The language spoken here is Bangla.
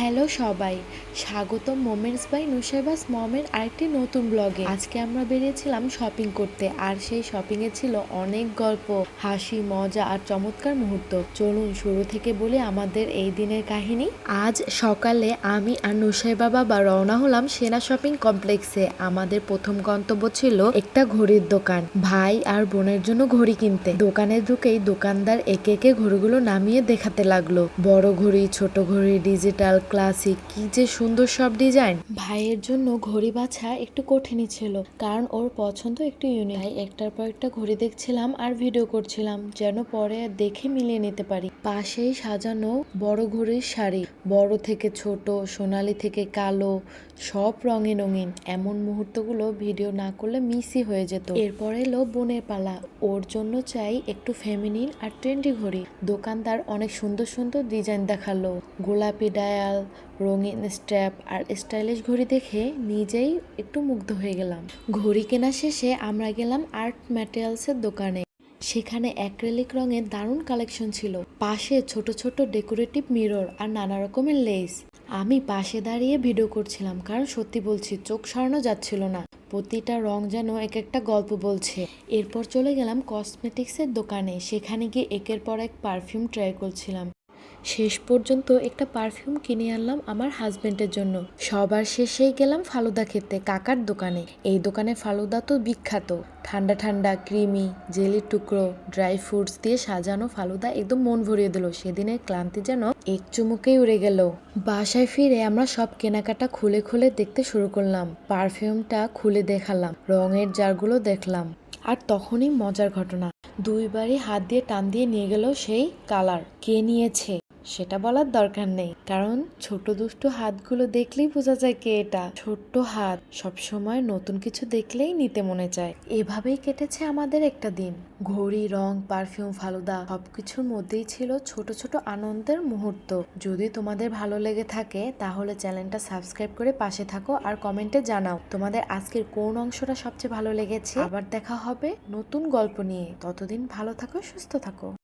হ্যালো সবাই স্বাগত মোমেন্টস বাই নুসাইবাস মমের আরেকটি নতুন ব্লগে। আজকে আমরা বেরিয়েছিলাম শপিং করতে, আর সেই শপিং এ ছিল অনেক গল্প, হাসি, মজা আর চমৎকার মুহূর্ত। চলুন শুরু থেকে বলি আমাদের এই দিনের কাহিনী। আজ সকালে আমি আর নুসাইবা বাবা রওনা হলাম সেনা শপিং কমপ্লেক্সে। আমাদের প্রথম গন্তব্য ছিল একটা ঘড়ির দোকান, ভাই আর বোনের জন্য ঘড়ি কিনতে। দোকানে ঢুকেই দোকানদার একে একে ঘড়িগুলো নামিয়ে দেখাতে লাগল। বড় ঘড়ি, ছোট ঘড়ি, ডিজিটাল, ক্লাসিক, কি যে সুন্দর সব ডিজাইন। ভাইয়ের জন্য ঘড়ি বাছা একটু কঠিনই ছিল, কারণ ওর পছন্দ একটু ইউনিক ভাই একটার পর একটা ঘড়ি দেখছিলাম আর ভিডিও করছিলাম, যেন পরে দেখে মিলিয়ে নিতে পারি। পাশেই সাজানো বড় ঘড়ির শাড়ি, বড় থেকে ছোট, সোনালি থেকে কালো, সব রঙে রঙিন। এমন মুহূর্তগুলো ভিডিও না করলে মিসই হয়ে যেত। এরপর এলো বোনের পালা। ওর জন্য চাই একটু ফেমিনিন আর ট্রেন্ডি ঘড়ি। দোকানদার অনেক সুন্দর সুন্দর ডিজাইন দেখাল। গোলাপি ডায়াল রঙিন স্ট্র্যাপ আর স্টাইলিশ ঘড়ি দেখে নিজেই একটু মুগ্ধ হয়ে গেলাম। ঘড়ি কেনা শেষে আমরা গেলাম আর্ট ম্যাটেরিয়ালসের দোকানে। সেখানে অ্যাক্রেলিক রঙের দারুণ কালেকশন ছিল। পাশে ছোট ছোট ডেকোরেটিভ মিরর আর নানা রকমের লেস আমি পাশে দাঁড়িয়ে ভিডিও করছিলাম, কারণ সত্যি বলছি, চোখ সরানো যাচ্ছিল না। প্রতিটা রং যেন এক একটা গল্প বলছে। এরপর চলে গেলাম কসমেটিক্সের দোকানে। সেখানে গিয়ে একের পর এক পারফিউম ট্রাই করছিলাম। শেষ পর্যন্ত একটা পারফিউম কিনে আনলাম আমার হাজবেন্ডের জন্য। সবার শেষেই গেলাম ফালুদা খেতে, কাকার দোকানে। এই দোকানে ফালুদা তো বিখ্যাত। ঠান্ডা ঠান্ডা ক্রিমি জেলির টুকরো ড্রাই ফ্রুটস দিয়ে সাজানো ফালুদা একদম মন ভরিয়ে দিল। সেদিনের ক্লান্তি যেন এক চুমুকেই উড়ে গেল। বাসায় ফিরে আমরা সব কেনাকাটা খুলে খুলে দেখতে শুরু করলাম। পারফিউমটা খুলে দেখালাম, রঙের জারগুলো দেখলাম। আর তখনই মজার ঘটনা। দুইবারই হাত দিয়ে টান দিয়ে নিয়ে গেল সেই কালার। কে নিয়েছে? সেটা বলার দরকার নেই। কারণ ছোট দুষ্টু হাতগুলো দেখলেই বোঝা যায় কে এটা। ছোট্ট হাত সবসময় নতুন কিছু দেখলেই নিতে মনে চায়। এভাবেই কেটেছে আমাদের একটা দিন। ঘড়ি, রং, পারফিউম, ফালুদা সবকিছুর মধ্যেই ছিল ছোট ছোট আনন্দের মুহূর্ত। যদি তোমাদের ভালো লেগে থাকে, তাহলে চ্যানেলটা সাবস্ক্রাইব করে পাশে থাকো আর কমেন্টে জানাও তোমাদের আজকের কোন অংশটা সবচেয়ে ভালো লেগেছে। আবার দেখা হবে নতুন গল্প নিয়ে। ততদিন ভালো থাকো, সুস্থ থাকো।